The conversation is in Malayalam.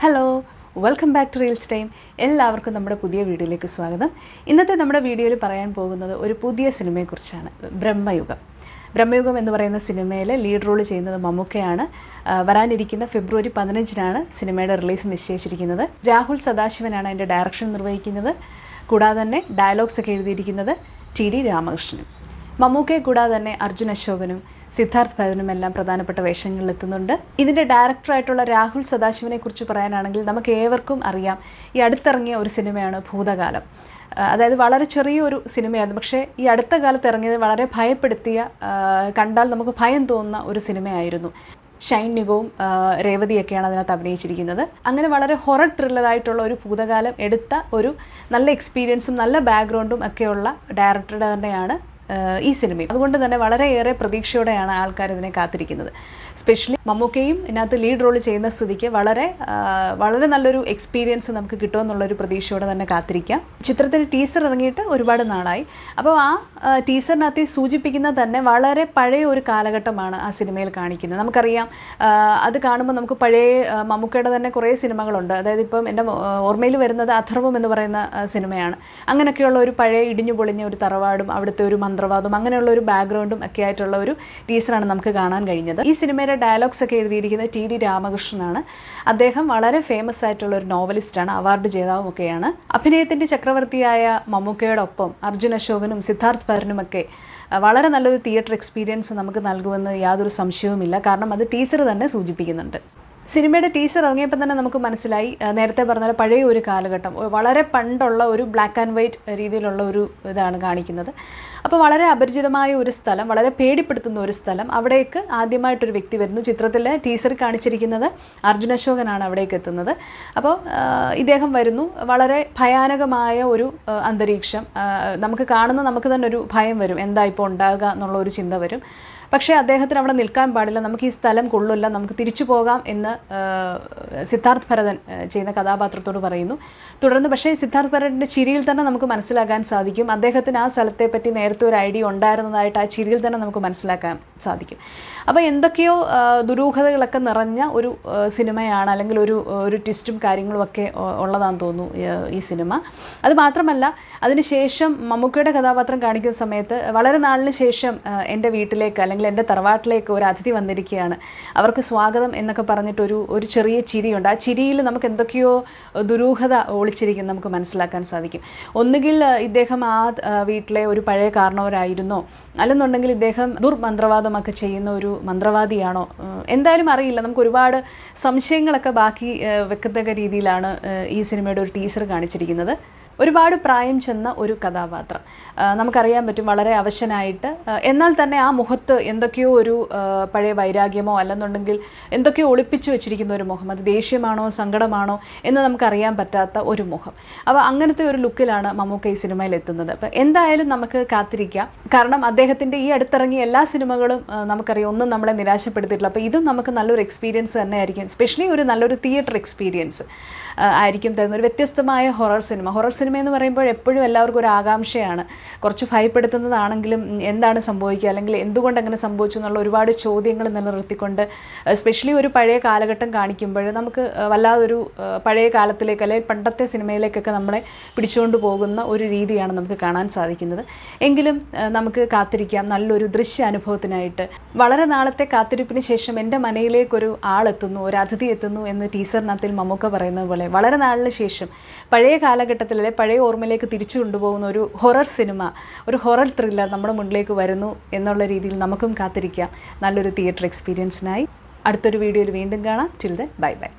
Hello welcome back to reels time എല്ലാവർക്കും നമ്മുടെ പുതിയ വീഡിയോയിലേക്ക് സ്വാഗതം. ഇന്നത്തെ നമ്മുടെ വീഡിയോയിൽ പറയാൻ പോകുന്നത് ഒരു പുതിയ സിനിമയെക്കുറിച്ചാണ്. ബ്രഹ്മയുഗം. ബ്രഹ്മയുഗം എന്ന് പറയുന്ന സിനിമയിൽ ലീഡ് റോൾ ചെയ്യുന്നത് മമ്മൂക്കയാണ്. വരാനിരിക്കുന്ന ഫെബ്രുവരി പതിനഞ്ചിനാണ് സിനിമയുടെ റിലീസ് നിശ്ചയിച്ചിരിക്കുന്നത്. രാഹുൽ സദാശിവനാണ് അതിന്റെ ഡയറക്ഷൻ നിർവഹിക്കുന്നത്. കൂടാതെ തന്നെ ഡയലോഗ്സ് ഒക്കെ എഴുതിയിരിക്കുന്നത് ടി ഡി രാമകൃഷ്ണനും. മമ്മൂക്കയെ കൂടാതെ തന്നെ അർജുൻ അശോകനും സിദ്ധാർത്ഥ് ഭരതനും എല്ലാം പ്രധാനപ്പെട്ട വേഷങ്ങളിൽ എത്തുന്നുണ്ട്. ഇതിന്റെ ഡയറക്ടറായിട്ടുള്ള രാഹുൽ സദാശിവനെ കുറിച്ച് പറയാനാണെങ്കിൽ നമുക്ക് ഏവർക്കും അറിയാം ഈ അടുത്തിറങ്ങിയ ഒരു സിനിമയാണ് ഭൂതകാലം. അതായത് വളരെ ചെറിയൊരു സിനിമയായിരുന്നു പക്ഷേ ഈ അടുത്ത കാലത്ത് ഇറങ്ങിയത് വളരെ ഭയപ്പെടുത്തിയ കണ്ടാൽ നമുക്ക് ഭയം തോന്നുന്ന ഒരു സിനിമയായിരുന്നു. ഷൈൻ നിഗവും രേവതിയൊക്കെയാണ് അതിനകത്ത് അഭിനയിച്ചിരിക്കുന്നത്. അങ്ങനെ വളരെ ഹൊറർ ത്രില്ലറായിട്ടുള്ള ഒരു ഭൂതകാലം എടുത്ത ഒരു നല്ല എക്സ്പീരിയൻസും നല്ല ബാക്ക്ഗ്രൗണ്ടും ഒക്കെയുള്ള ഡയറക്ടറുടെ തന്നെയാണ് ഈ സിനിമയും. അതുകൊണ്ട് തന്നെ വളരെയേറെ പ്രതീക്ഷയോടെയാണ് ആൾക്കാർ ഇതിനെ കാത്തിരിക്കുന്നത്. സ്പെഷ്യലി മമ്മൂക്കയും ഇതിനകത്ത് ലീഡ് റോൾ ചെയ്യുന്ന സ്ഥിതിക്ക് വളരെ വളരെ നല്ലൊരു എക്സ്പീരിയൻസ് നമുക്ക് കിട്ടുമെന്നുള്ളൊരു പ്രതീക്ഷയോടെ തന്നെ കാത്തിരിക്കാം. ചിത്രത്തിന് ടീസർ ഇറങ്ങിയിട്ട് ഒരുപാട് നാളായി. അപ്പോൾ ആ ടീസറിനകത്ത് സൂചിപ്പിക്കുന്ന തന്നെ വളരെ പഴയ ഒരു കാലഘട്ടമാണ് ആ സിനിമയിൽ കാണിക്കുന്നത്. നമുക്കറിയാം അത് കാണുമ്പോൾ നമുക്ക് പഴയ മമ്മൂക്കയുടെ തന്നെ കുറേ സിനിമകളുണ്ട്. അതായത് ഇപ്പം എന്റെ ഓർമ്മയിൽ വരുന്നത് അഥർവം എന്ന് പറയുന്ന സിനിമയാണ്. അങ്ങനെയൊക്കെയുള്ള ഒരു പഴയ ഇടിഞ്ഞു പൊളിഞ്ഞ ഒരു തറവാടും അവിടുത്തെ ഒരു മന്ത്രവാദം അങ്ങനെയുള്ള ഒരു ബാക്ക്ഗ്രൗണ്ടും ഒക്കെ ആയിട്ടുള്ള ഒരു ടീസറാണ് നമുക്ക് കാണാൻ കഴിഞ്ഞത്. ഈ സിനിമയുടെ ഡയലോഗ്സ് ഒക്കെ എഴുതിയിരിക്കുന്ന ടി ഡി രാമകൃഷ്ണനാണ്. അദ്ദേഹം വളരെ ഫേമസ് ആയിട്ടുള്ള ഒരു നോവലിസ്റ്റാണ് അവാർഡ് ജേതാവും ഒക്കെയാണ്. അഭിനയത്തിന്റെ ചക്രവർത്തിയായ മമ്മൂക്കയോടൊപ്പം അർജുൻ അശോകനും സിദ്ധാർത്ഥ് ഭരനുമൊക്കെ വളരെ നല്ലൊരു തിയേറ്റർ എക്സ്പീരിയൻസ് നമുക്ക് നൽകുമെന്ന് യാതൊരു സംശയവുമില്ല. കാരണം അത് ടീച്ചർ തന്നെ സൂചിപ്പിക്കുന്നുണ്ട്. സിനിമയുടെ ടീച്ചർ ഇറങ്ങിയപ്പോൾ തന്നെ നമുക്ക് മനസ്സിലായി നേരത്തെ പറഞ്ഞ പഴയ ഒരു കാലഘട്ടം വളരെ പണ്ടുള്ള ഒരു ബ്ലാക്ക് ആൻഡ് വൈറ്റ് രീതിയിലുള്ള ഒരു ഇതാണ് കാണിക്കുന്നത്. അപ്പോൾ വളരെ അപരിചിതമായ ഒരു സ്ഥലം വളരെ പേടിപ്പെടുത്തുന്ന ഒരു സ്ഥലം അവിടേക്ക് ആദ്യമായിട്ടൊരു വ്യക്തി വരുന്നു. ചിത്രത്തിൽ ടീച്ചർ കാണിച്ചിരിക്കുന്നത് അർജുന അശോകനാണ് അവിടേക്ക് എത്തുന്നത്. അപ്പോൾ ഇദ്ദേഹം വരുന്നു. വളരെ ഭയാനകമായ ഒരു അന്തരീക്ഷം നമുക്ക് കാണുന്ന നമുക്ക് തന്നെ ഒരു ഭയം വരും. എന്താ ഇപ്പോൾ ഉണ്ടാകുക എന്നുള്ള ഒരു ചിന്ത വരും. പക്ഷേ അദ്ദേഹത്തിന് അവിടെ നിൽക്കാൻ പാടില്ല. നമുക്ക് ഈ സ്ഥലം കൊള്ളില്ല. നമുക്ക് തിരിച്ചു പോകാം എന്ന് സിദ്ധാർത്ഥ് ഭരതൻ ചെയ്യുന്ന കഥാപാത്രത്തോട് പറയുന്നു. തുടർന്ന് പക്ഷേ സിദ്ധാർത്ഥ് ഭരതന്റെ ചിരിയിൽ തന്നെ നമുക്ക് മനസ്സിലാക്കാൻ സാധിക്കും. അദ്ദേഹത്തിന് ആ സ്ഥലത്തെ പറ്റി നേരത്തെ ഒരു ഐഡിയ ഉണ്ടായിരുന്നതായിട്ട് ആ ചിരിയിൽ തന്നെ നമുക്ക് മനസ്സിലാക്കാൻ സാധിക്കും. അപ്പോൾ എന്തൊക്കെയോ ദുരൂഹതകളൊക്കെ നിറഞ്ഞ ഒരു സിനിമയാണ് അല്ലെങ്കിൽ ഒരു ഒരു ട്വിസ്റ്റും കാര്യങ്ങളും ഒക്കെ ഉ- ഉള്ളതാണെന്ന് തോന്നുന്നു ഈ സിനിമ. അത് മാത്രമല്ല അതിനുശേഷം മമ്മൂക്കയുടെ കഥാപാത്രം കാണിക്കുന്ന സമയത്ത് വളരെ നാളിന് ശേഷം എന്റെ വീട്ടിലേക്ക് അല്ലെങ്കിൽ എന്റെ തറവാട്ടിലേക്ക് ഒരു അതിഥി വന്നിരിക്കുകയാണ്. അവർക്ക് സ്വാഗതം എന്നൊക്കെ പറഞ്ഞിട്ടൊരു ഒരു ചെറിയ ചിരിയുണ്ട്. ആ ചിരിയിൽ നമുക്ക് എന്തൊക്കെയോ ദുരൂഹത ഒളിച്ചിരിക്കും നമുക്ക് മനസ്സിലാക്കാൻ സാധിക്കും. ഒന്നുകിൽ ഇദ്ദേഹം ആ വീട്ടിലെ ഒരു പഴയ കാരണവരായിരുന്നോ അല്ലെന്നുണ്ടെങ്കിൽ ഇദ്ദേഹം ദുർമന്ത്രവാദമൊക്കെ ചെയ്യുന്ന ഒരു മന്ത്രവാദിയാണോ? എന്തായാലും അറിയില്ല. നമുക്ക് ഒരുപാട് സംശയങ്ങളൊക്കെ ബാക്കി വെക്കത്തക്ക രീതിയിലാണ് ഈ സിനിമയുടെ ഒരു ടീസർ കാണിച്ചിരിക്കുന്നത്. ഒരുപാട് പ്രായം ചെന്ന ഒരു കഥാപാത്രം. നമുക്കറിയാൻ പറ്റും വളരെ അവശനായിട്ട്. എന്നാൽ തന്നെ ആ മുഖത്ത് എന്തൊക്കെയോ ഒരു പഴയ വൈരാഗ്യമോ അല്ലെന്നുണ്ടെങ്കിൽ എന്തൊക്കെയോ ഒളിപ്പിച്ചു വെച്ചിരിക്കുന്ന ഒരു മുഖം. അത് ദേഷ്യമാണോ സങ്കടമാണോ എന്ന് നമുക്കറിയാൻ പറ്റാത്ത ഒരു മുഖം. അപ്പോൾ അങ്ങനത്തെ ഒരു ലുക്കിലാണ് മമ്മൂക്ക ഈ സിനിമയിൽ എത്തുന്നത്. അപ്പോൾ എന്തായാലും നമുക്ക് കാത്തിരിക്കാം. കാരണം അദ്ദേഹത്തിന്റെ ഈ അടുത്തിറങ്ങിയ എല്ലാ സിനിമകളും നമുക്കറിയാം ഒന്നും നമ്മളെ നിരാശപ്പെടുത്തിയിട്ടില്ല. അപ്പോൾ ഇതും നമുക്ക് നല്ലൊരു എക്സ്പീരിയൻസ് തന്നെ ആയിരിക്കും സ്പെഷ്യലി ഒരു നല്ലൊരു തിയേറ്റർ എക്സ്പീരിയൻസ് ആയിരിക്കും തരുന്ന ഒരു വ്യത്യസ്തമായ ഹൊറർ സിനിമ ഹൊറർ സിനിമ എന്ന് പറയുമ്പോൾ എപ്പോഴും എല്ലാവർക്കും ഒരു ആകാംക്ഷയാണ്. കുറച്ച് ഭയപ്പെടുത്തുന്നതാണെങ്കിലും എന്താണ് സംഭവിക്കുക? അല്ലെങ്കിൽ എന്തുകൊണ്ട് അങ്ങനെ സംഭവിച്ചു എന്നുള്ള ഒരുപാട് ചോദ്യങ്ങൾ നിലനിർത്തിക്കൊണ്ട് സ്പെഷ്യലി ഒരു പഴയ കാലഘട്ടം കാണിക്കുമ്പോൾ നമുക്ക് വല്ലാതൊരു പഴയ കാലത്തിലേക്ക് അല്ലെങ്കിൽ പണ്ടത്തെ സിനിമയിലേക്കൊക്കെ നമ്മളെ പിടിച്ചുകൊണ്ട് പോകുന്ന ഒരു രീതിയാണ് നമുക്ക് കാണാൻ സാധിക്കുന്നത്. എങ്കിലും നമുക്ക് കാത്തിരിക്കാം. നല്ലൊരു ദൃശ്യ അനുഭവത്തിനായിട്ട്. വളരെ നാളത്തെ കാത്തിരിപ്പിന് ശേഷം എന്റെ മനയിലേക്കൊരു ആളെത്തുന്നു ഒരു അതിഥി എത്തുന്നു എന്ന് ടീച്ചറിനകത്തിൽ മമ്മൂക്ക പറയുന്നത് പോലെ. വളരെ നാളിന് ശേഷം പഴയ കാലഘട്ടത്തിലെ പഴയ ഓർമ്മയിലേക്ക് തിരിച്ചു കൊണ്ടുപോകുന്ന ഒരു ഹൊറർ സിനിമ ഒരു ഹൊറർ ത്രില്ലർ നമ്മുടെ മുന്നിലേക്ക് വരുന്നു എന്നുള്ള രീതിയിൽ നമുക്കും കാത്തിരിക്കാം. നല്ലൊരു തിയേറ്റർ എക്സ്പീരിയൻസിനായി. അടുത്തൊരു വീഡിയോയിൽ വീണ്ടും കാണാം. Till the bye bye